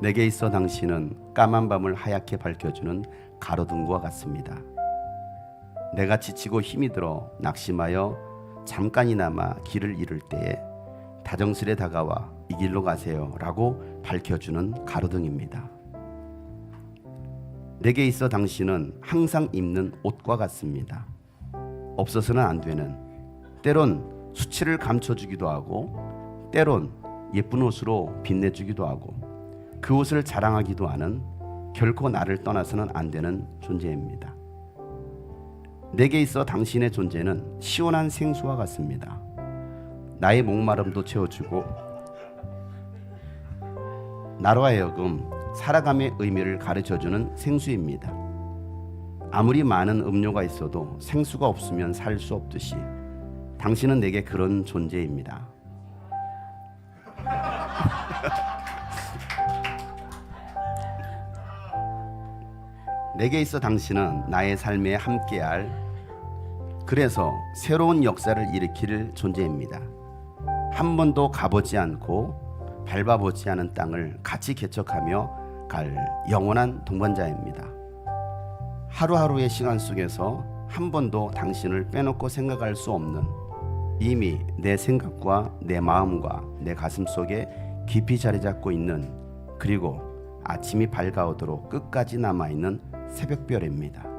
내게 있어 당신은 까만 밤을 하얗게 밝혀주는 가로등과 같습니다. 내가 지치고 힘이 들어 낙심하여 잠깐이나마 길을 잃을 때에 다정스레 다가와 이 길로 가세요 라고 밝혀주는 가로등입니다. 내게 있어 당신은 항상 입는 옷과 같습니다. 없어서는 안 되는 때론 수치를 감춰주기도 하고 때론 예쁜 옷으로 빛내주기도 하고 그 옷을 자랑하기도 하는 결코 나를 떠나서는 안 되는 존재입니다. 내게 있어 당신의 존재는 시원한 생수와 같습니다. 나의 목마름도 채워주고 나로 하여금 살아감의 의미를 가르쳐주는 생수입니다. 아무리 많은 음료가 있어도 생수가 없으면 살 수 없듯이 당신은 내게 그런 존재입니다. 내게 있어 당신은 나의 삶에 함께할 그래서 새로운 역사를 일으킬 존재입니다. 한 번도 가보지 않고 밟아보지 않은 땅을 같이 개척하며 갈 영원한 동반자입니다. 하루하루의 시간 속에서 한 번도 당신을 빼놓고 생각할 수 없는 이미 내 생각과 내 마음과 내 가슴 속에 깊이 자리 잡고 있는 그리고 아침이 밝아오도록 끝까지 남아 있는 새벽별입니다.